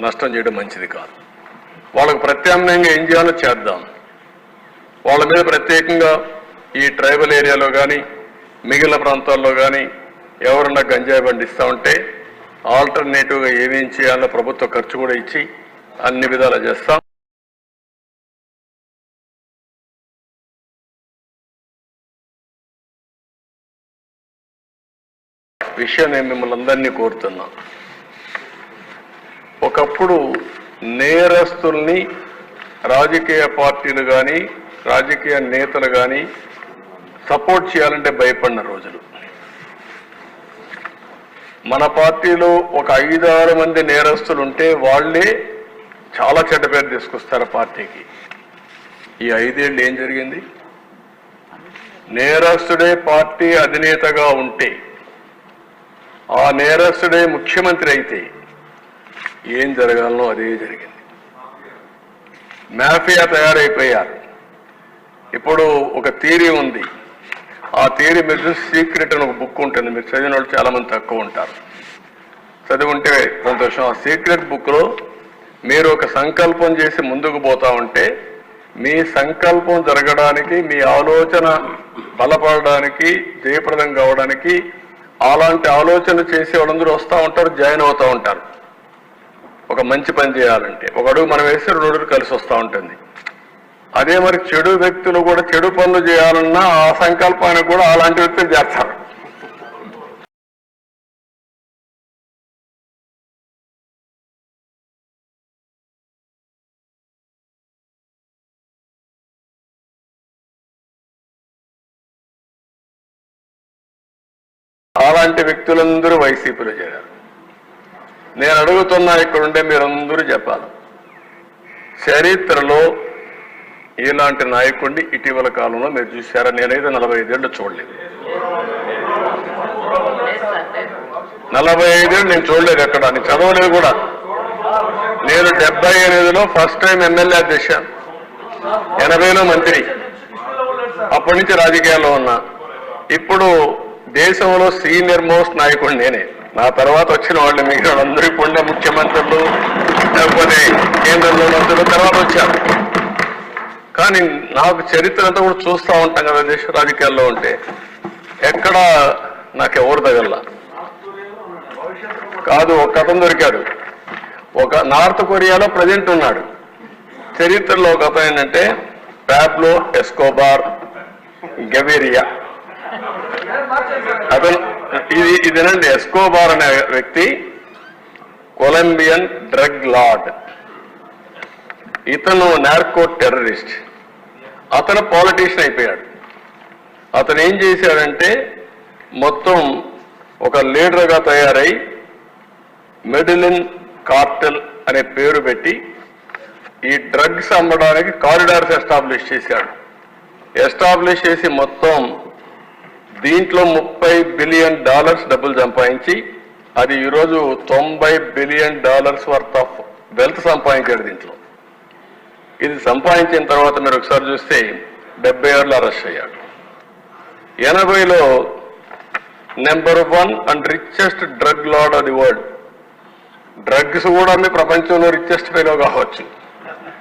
నష్టం చేయడం మంచిది కాదు. వాళ్ళకు ప్రత్యామ్నాయంగా ఏం చేయాలో చేద్దాం. వాళ్ళ మీద ప్రత్యేకంగా ఈ ట్రైబల్ ఏరియాలో కానీ మిగిలిన ప్రాంతాల్లో కానీ ఎవరన్నా గంజాయి పండిస్తూ ఉంటే ఆల్టర్నేటివ్గా ఏమేం చేయాలో ప్రభుత్వ ఖర్చు కూడా ఇచ్చి అన్ని విధాలు చేస్తాం. విషయం నేను మిమ్మల్ని అందరినీ కోరుతున్నాను. ఒకప్పుడు నేరస్తుల్ని రాజకీయ పార్టీలు కానీ రాజకీయ నేతలు కానీ సపోర్ట్ చేయాలంటే భయపడిన రోజులు. మన పార్టీలో ఒక ఐదారు మంది నేరస్తులు ఉంటే వాళ్ళే చాలా చెడ్డ పేరు తీసుకొస్తారు పార్టీకి. ఈ ఐదేళ్ళు ఏం జరిగింది? నేరస్తుడే పార్టీ అధినేతగా ఉంటే ఆ నేరస్తుడే ముఖ్యమంత్రి అయితే ఏం జరగాలనో అదే జరిగింది. మాఫియా తయారైపోయారు. ఇప్పుడు ఒక థీరీ ఉంది. ఆ థీరీ మీరు సీక్రెట్ అని ఒక బుక్ ఉంటుంది. మీరు చదివిన వాళ్ళు చాలామంది తక్కువ ఉంటారు. చదివి ఉంటే సంతోషం ఆ సీక్రెట్ బుక్లో మీరు ఒక సంకల్పం చేసి ముందుకు పోతా ఉంటే మీ సంకల్పం జరగడానికి మీ ఆలోచన బలపడడానికి జయప్రదం కావడానికి అలాంటి ఆలోచన చేసే వాళ్ళందరూ వస్తూ ఉంటారు జాయిన్ అవుతూ ఉంటారు. ఒక మంచి పని చేయాలంటే ఒక అడుగు మనం వేస్తే రెండు అడుగులు కలిసి వస్తూ ఉంటుంది. అదే మరి చెడు వ్యక్తులు కూడా చెడు పనులు చేయాలన్నా ఆ సంకల్పానికి కూడా అలాంటి వ్యక్తులు చేస్తారు. అలాంటి వ్యక్తులందరూ వైసీపీలో చేరారు. నేను అడుగుతున్నా ఇక్కడుండే మీరందరూ చెప్పాలి. చరిత్రలో ఇలాంటి నాయకుడిని ఇటీవల కాలంలో మీరు చూశారా? నేనైతే నలభై ఐదేళ్ళు చూడలేదు. నలభై ఐదేళ్ళు నేను చూడలేదు ఎక్కడ నేను చదవలేదు కూడా. నేను డెబ్బై ఎనిమిదిలో ఫస్ట్ టైం ఎమ్మెల్యే అధ్యక్షాను ఎనభైలో మంత్రి. అప్పటి నుంచి రాజకీయాల్లో ఉన్నా. ఇప్పుడు దేశంలో సీనియర్ మోస్ట్ నాయకుడు నేనే. నా తర్వాత వచ్చిన వాళ్ళు మిగిలిన వాళ్ళందరూ ఇప్పుడు ముఖ్యమంత్రులు లేకపోతే కేంద్రంలో మంత్రులు తర్వాత వచ్చారు. కానీ నాకు చరిత్ర అంతా కూడా చూస్తూ ఉంటాం కదా దేశ రాజకీయాల్లో ఉంటే. ఎక్కడ నాకు ఎవరు తగల కాదు ఒక అతను దొరికాడు. ఒక నార్త్ కొరియాలో ప్రజెంట్ ఉన్నాడు. చరిత్రలో ఒక అతను ఏంటంటే ప్యాబ్లో ఎస్కోబార్ గెవేరియా. అతను ఇది ఇదేనండి ఎస్కోబార్ అనే వ్యక్తి కొలంబియన్ డ్రగ్ లార్డ్. ఇతను నార్కో టెర్రరిస్ట్. అతను పాలిటీషియన్ అయిపోయాడు. అతను ఏం చేశాడంటే మొత్తం ఒక లీడర్గా తయారై మెడిలిన్ కార్టెల్ అనే పేరు పెట్టి ఈ డ్రగ్స్ అమ్మడానికి కారిడార్స్ ఎస్టాబ్లిష్ చేశాడు. ఎస్టాబ్లిష్ చేసి మొత్తం దీంట్లో ముప్పై బిలియన్ డాలర్స్ డబ్బులు సంపాదించి అది ఈరోజు తొంభై billion dollars worth of wealth సంపాదించాడు దీంట్లో. ఇది సంపాదించిన తర్వాత మీరు ఒకసారి చూస్తే డెబ్బై ఏళ్ళు అరెస్ట్ అయ్యాడు. ఎనభైలో number one and richest drug lord of the world drugs కూడా మీ ప్రపంచంలో రిచెస్ట్ ఫెలో కావచ్చు.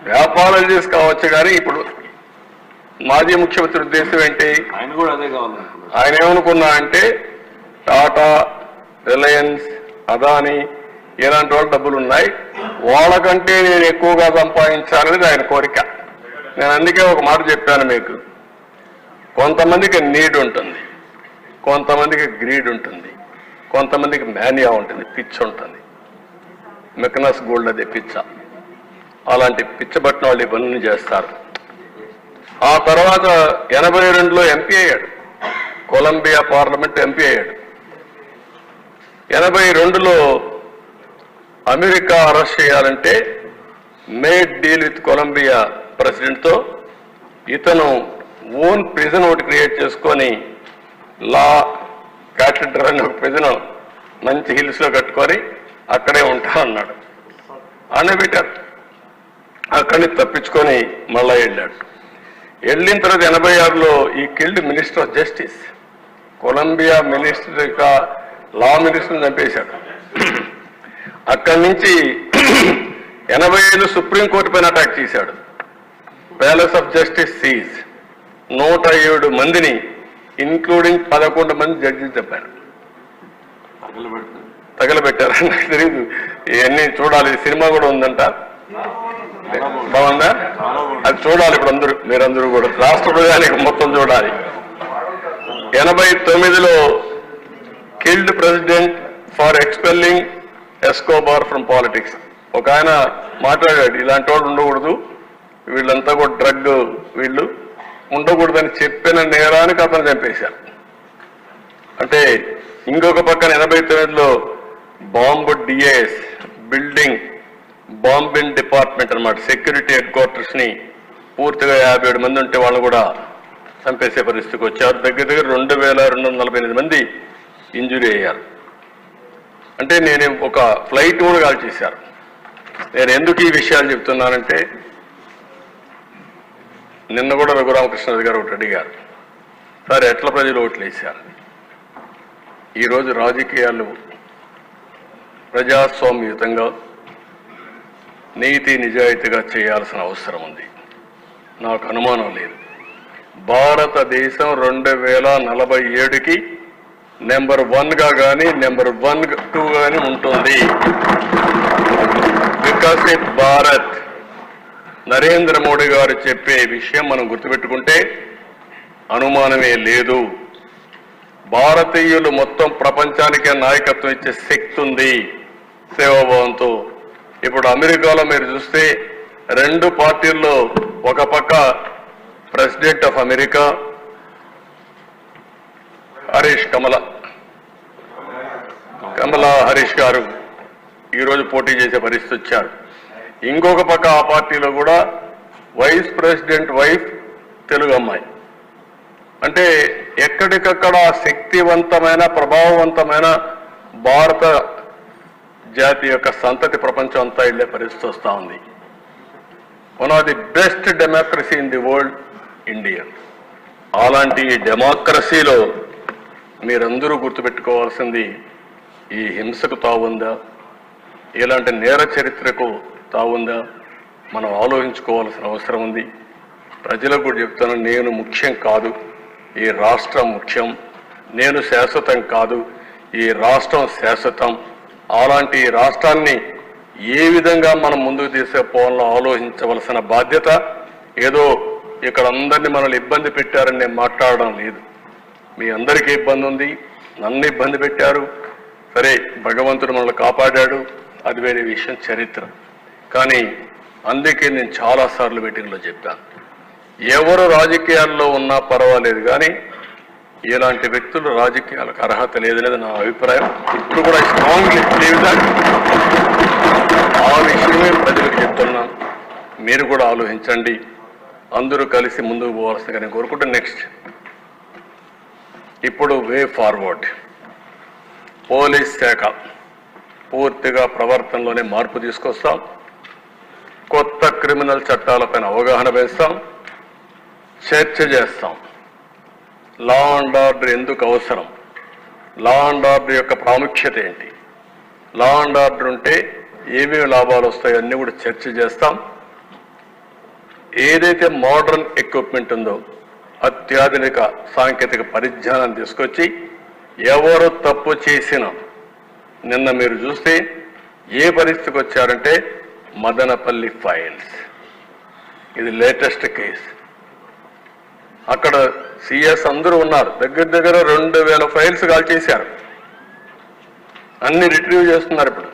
వ్యాపారాలు చేసి కావచ్చు కానీ ఇప్పుడు మాజీ ముఖ్యమంత్రి ఉద్దేశం ఏంటి? ఆయన కూడా అదే కావాలనుకున్నారు ఆయన ఏమనుకున్నా అంటే టాటా రిలయన్స్ అదాని ఇలాంటి వాళ్ళ డబ్బులు ఉన్నాయి. వాళ్ళకంటే నేను ఎక్కువగా సంపాదించాలనేది ఆయన కోరిక. నేను అందుకే ఒక మాట చెప్పాను మీకు. కొంతమందికి నీడ్ ఉంటుంది. కొంతమందికి గ్రీడ్ ఉంటుంది. కొంతమందికి మేనియా ఉంటుంది. పిచ్ ఉంటుంది. మెకనస్ గోల్డ్ అదే పిచ్చ. అలాంటి పిచ్చబట్టిన వాళ్ళు ఇవన్నీ చేస్తారు. ఆ తర్వాత ఎనభై రెండులో ఎంపీ అయ్యాడు. కొలంబియా పార్లమెంట్ ఎంపీ అయ్యాడు. ఎనభై రెండులో అమెరికా అరెస్ట్ చేయాలంటే మేడ్ డీల్ విత్ కొలంబియా ప్రెసిడెంట్తో ఇతను ఓన్ ప్రిజన్ ఒకటి క్రియేట్ చేసుకొని లా క్యాటెడ్రల్ అనే ఒక ప్రిజన్ మంచి హిల్స్లో కట్టుకొని అక్కడే ఉంటా అన్నాడు. అని అక్కడిని తప్పించుకొని మళ్ళా వెళ్ళాడు. వెళ్ళిన తర్వాత ఎనభై ఆరులో ఈ killed minister of justice Colombia minister యొక్క లా మినిస్టర్ని చంపేశాడు అక్కడి నుంచి ఎనభై ఐదు సుప్రీంకోర్టు పైన అటాక్ చేశాడు. ప్యాలెస్ ఆఫ్ జస్టిస్ సీజ్ నూట ఏడు మందిని ఇన్క్లూడింగ్ పదకొండు మంది జడ్జిలు చెప్పారు తగలబెట్టారు. నాకు తెలియదు ఇవన్నీ చూడాలి. సినిమా కూడా ఉందంట. బాగుందా? అది చూడాలి ఇప్పుడు అందరూ మీరందరూ కూడా. రాష్ట్ర ప్రజానికి మొత్తం చూడాలి. ఎనభై తొమ్మిదిలో killed president for expelling Escobar from politics ఒక ఆయన మాట్లాడాడు ఇలాంటి వాళ్ళు ఉండకూడదు. వీళ్ళంతా కూడా డ్రగ్ వీళ్ళు ఉండకూడదని చెప్పిన నేరానికి అతను చంపేశారు. అంటే ఇంకొక పక్కన ఎనభై తొమ్మిదిలో bomb DAS building bombing department అన్నమాట. సెక్యూరిటీ హెడ్ క్వార్టర్స్ని పూర్తిగా యాభై ఏడు మంది ఉంటే వాళ్ళు కూడా చంపేసే పరిస్థితికి వచ్చారు. దగ్గర దగ్గర రెండు వేల రెండు వందల నలభై ఎనిమిది మంది ఇంజురీ అయ్యారు. అంటే నేను ఒక ఫ్లైట్ కూడా కాల్ చేశారు. నేను ఎందుకు ఈ విషయాలు చెప్తున్నానంటే నిన్న కూడా రఘురామకృష్ణరాజు గారు ఒకటి అడిగారు. సార్ ఎట్ల ప్రజలు ఓట్లు వేశారు? ఈరోజు రాజకీయాలు ప్రజాస్వామ్యయుతంగా నీతి నిజాయితీగా చేయాల్సిన అవసరం ఉంది. నాకు అనుమానం లేదు. భారతదేశం రెండు వేల నలభై ఏడుకి నెంబర్ వన్గా కానీ నెంబర్ వన్ టూ కానీ ఉంటుంది. వికసిత్ భారత్. నరేంద్ర మోడీ గారు చెప్పే విషయం మనం గుర్తుపెట్టుకుంటే అనుమానమే లేదు. భారతీయులు మొత్తం ప్రపంచానికే నాయకత్వం ఇచ్చే శక్తి ఉంది. సేవాభావంతో ఇప్పుడు అమెరికాలో మీరు చూస్తే రెండు పార్టీల్లో ఒక పక్క president of America Harris Kamala. Kamala Harris గారు ఈరోజు పోటీ చేసే పరిస్థితి వచ్చారు. ఇంకొక పక్క ఆ పార్టీలో కూడా వైస్ ప్రెసిడెంట్ వైఫ్ తెలుగు అమ్మాయి. అంటే ఎక్కడికక్కడ శక్తివంతమైన ప్రభావవంతమైన భారత జాతి యొక్క సంతతి ప్రపంచం అంతా వెళ్ళే పరిస్థితి వస్తూ ఉంది. One of the best democracy in the world India అలాంటి ఈ డెమోక్రసీలో మీరందరూ గుర్తుపెట్టుకోవాల్సింది ఈ హింసకు తావుందా? ఇలాంటి నేర చరిత్రకు తావుందా? మనం ఆలోచించుకోవాల్సిన అవసరం ఉంది. ప్రజలకు కూడా చెప్తాను నేను ముఖ్యం కాదు ఈ రాష్ట్రం ముఖ్యం. నేను శాశ్వతం కాదు ఈ రాష్ట్రం శాశ్వతం. అలాంటి రాష్ట్రాన్ని ఏ విధంగా మనం ముందుకు తీసుకుపోవాలో ఆలోచించవలసిన బాధ్యత ఏదో ఇక్కడ అందరినీ మనల్ని ఇబ్బంది పెట్టారని నేను మాట్లాడడం లేదు. మీ అందరికీ ఇబ్బంది ఉంది నన్ను ఇబ్బంది పెట్టారు. సరే భగవంతుడు మనల్ని కాపాడాడు. అది వేరే విషయం చరిత్ర. కానీ అందుకే నేను చాలాసార్లు మీటింగ్లో చెప్పాను. ఎవరు రాజకీయాల్లో ఉన్నా పర్వాలేదు కానీ ఇలాంటి వ్యక్తులు రాజకీయాలకు అర్హత లేదు లేదు నా అభిప్రాయం. ఇప్పుడు కూడా స్ట్రాంగ్లీ బిలీవ్ ఆ విషయమే ప్రజలకు చెప్తున్నాను మీరు కూడా ఆలోచించండి. అందరూ కలిసి ముందుకు పోవాల్సిందిగా నేను కోరుకుంటే. నెక్స్ట్ ఇప్పుడు వే ఫార్వర్డ్ పోలీస్ శాఖ పూర్తిగా ప్రవర్తనలోనే మార్పు తీసుకొస్తాం. కొత్త క్రిమినల్ చట్టాలపైన అవగాహన వేస్తాం. చర్చ చేస్తాం. లా అండ్ ఆర్డర్ ఎందుకు అవసరం? లా అండ్ ఆర్డర్ యొక్క ప్రాముఖ్యత ఏంటి? లా అండ్ ఆర్డర్ ఉంటే ఏమేమి లాభాలు వస్తాయో అన్నీ కూడా చర్చ చేస్తాం. ఏదైతే మోడర్న్ ఎక్విప్మెంట్ ఉందో అత్యాధునిక సాంకేతిక పరిజ్ఞానం తీసుకొచ్చి ఎవరు తప్పు చేసిన నిన్న మీరు చూస్తే ఏ పరిస్థితికి వచ్చారంటే మదనపల్లి ఫైల్స్. ఇది లేటెస్ట్ కేసు అక్కడ సిఎస్ అందరూ ఉన్నారు. దగ్గర దగ్గర రెండు వేల ఫైల్స్ కాల్ చేశారు. అన్ని రిట్రీవ్ చేస్తున్నారు ఇప్పుడు.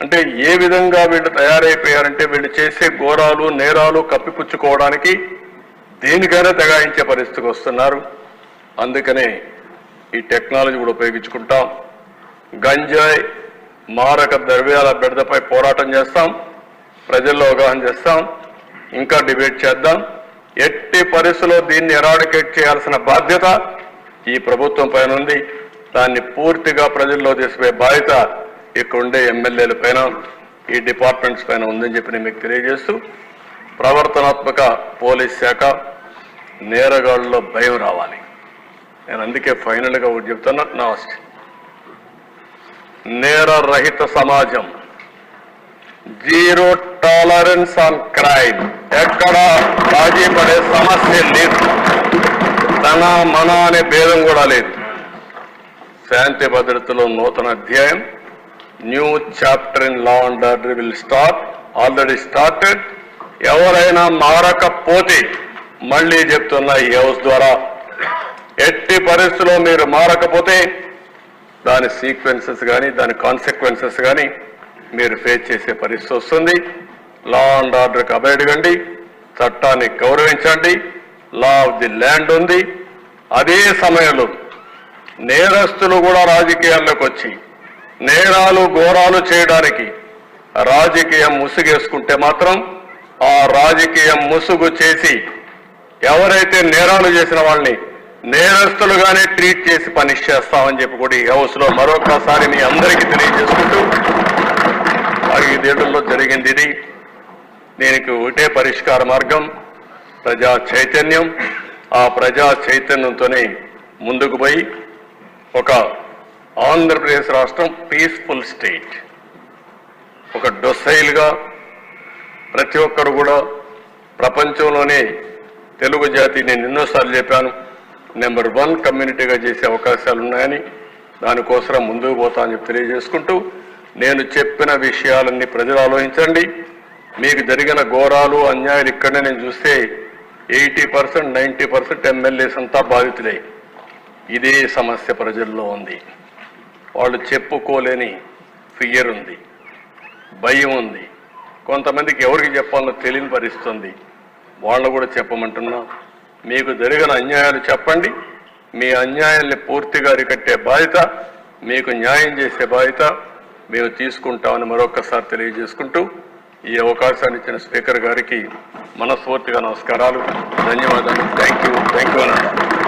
అంటే ఏ విధంగా వీళ్ళు తయారైపోయారంటే వీళ్ళు చేసే ఘోరాలు నేరాలు కప్పిపుచ్చుకోవడానికి దేనికైనా తెగాయించే పరిస్థితికి వస్తున్నారు. అందుకనే ఈ టెక్నాలజీ కూడా ఉపయోగించుకుంటాం. గంజాయి మారక ద్రవ్యాల బెడదపై పోరాటం చేస్తాం. ప్రజల్లో అవగాహన చేస్తాం. ఇంకా డిబేట్ చేద్దాం. ఎట్టి పరిస్థితుల్లో దీన్ని ఎరాడికేట్ చేయాల్సిన బాధ్యత ఈ ప్రభుత్వం పైన ఉంది. దాన్ని పూర్తిగా ప్రజల్లో తీసుకుపోయే బాధ్యత ఇక్కడ ఉండే ఎమ్మెల్యేల పైన ఈ డిపార్ట్మెంట్స్ పైన ఉందని చెప్పి నేను మీకు తెలియజేస్తూ ప్రవర్తనాత్మక పోలీస్ శాఖ నేరగాళ్ళలో భయం రావాలి. నేను అందుకే ఫైనల్గా ఒకటి చెప్తున్నా నమస్తే. నేర రహిత సమాజం జీరో టాలరెన్స్ ఆన్ క్రైమ్ ఎక్కడ రాజీ పడే సమస్య లేదు. తన మన అనే భేదం కూడా లేదు. శాంతి భద్రతలో నూతన అధ్యాయం. New chapter in law and order will start already started ఎవరైనా మారకపోతే మళ్ళీ చెప్తున్నా ఈ హౌస్ ద్వారా ఎట్టి పరిస్థితుల్లో మీరు మారకపోతే దాని సీక్వెన్సెస్ కానీ దాని కాన్సిక్వెన్సెస్ కానీ మీరు ఫేస్ చేసే పరిస్థితి వస్తుంది. లా అండ్ ఆర్డర్కి అబయడగండి చట్టాన్ని గౌరవించండి లా ఆఫ్ ది ల్యాండ్ ఉంది. అదే సమయంలో నేరస్తులు కూడా రాజకీయాల్లోకి వచ్చి నేరాలు ఘోరాలు చేయడానికి రాజకీయం ముసుగేసుకుంటే మాత్రం ఆ రాజకీయం ముసుగు చేసి ఎవరైతే నేరాలు చేసిన వాళ్ళని నేరస్తులుగానే ట్రీట్ చేసి పనిష్ చేస్తామని చెప్పి కూడా ఈ హౌస్లో మరొకసారి మీ అందరికీ తెలియజేసుకుంటూ ఐదేళ్ళలో జరిగింది ఇది. దీనికి ఒకటే పరిష్కార మార్గం ప్రజా చైతన్యం. ఆ ప్రజా చైతన్యంతోనే ముందుకు పోయి ఒక ఆంధ్రప్రదేశ్ రాష్ట్రం పీస్ఫుల్ స్టేట్ ఒక డొసైల్గా ప్రతి ఒక్కరు కూడా ప్రపంచంలోనే తెలుగు జాతి నేను ఎన్నోసార్లు చెప్పాను. నెంబర్ వన్ కమ్యూనిటీగా చేసే అవకాశాలు ఉన్నాయని దానికోసం ముందుకు పోతా అని చెప్పి తెలియజేసుకుంటూ నేను చెప్పిన విషయాలన్నీ ప్రజలు ఆలోచించండి. మీకు జరిగిన ఘోరాలు అన్యాయాలు ఇక్కడనే నేను చూస్తే eighty percent ninety percent MLAs అంతా బాధితులే. ఇదే సమస్య ప్రజల్లో ఉంది. వాళ్ళు చెప్పుకోలేని ఫియర్ ఉంది. భయం ఉంది. కొంతమందికి ఎవరికి చెప్పాలో తెలియని పరిస్థితుంది. వాళ్ళు కూడా చెప్పమంటున్నా. మీకు జరిగిన అన్యాయాలు చెప్పండి. మీ అన్యాయాల్ని పూర్తిగా అరికట్టే బాధ్యత మీకు న్యాయం చేసే బాధ్యత మేము తీసుకుంటామని మరొకసారి తెలియజేసుకుంటూ ఈ అవకాశాన్ని ఇచ్చిన స్పీకర్ గారికి మనస్ఫూర్తిగా నమస్కారాలు ధన్యవాదాలు. Thank you thank you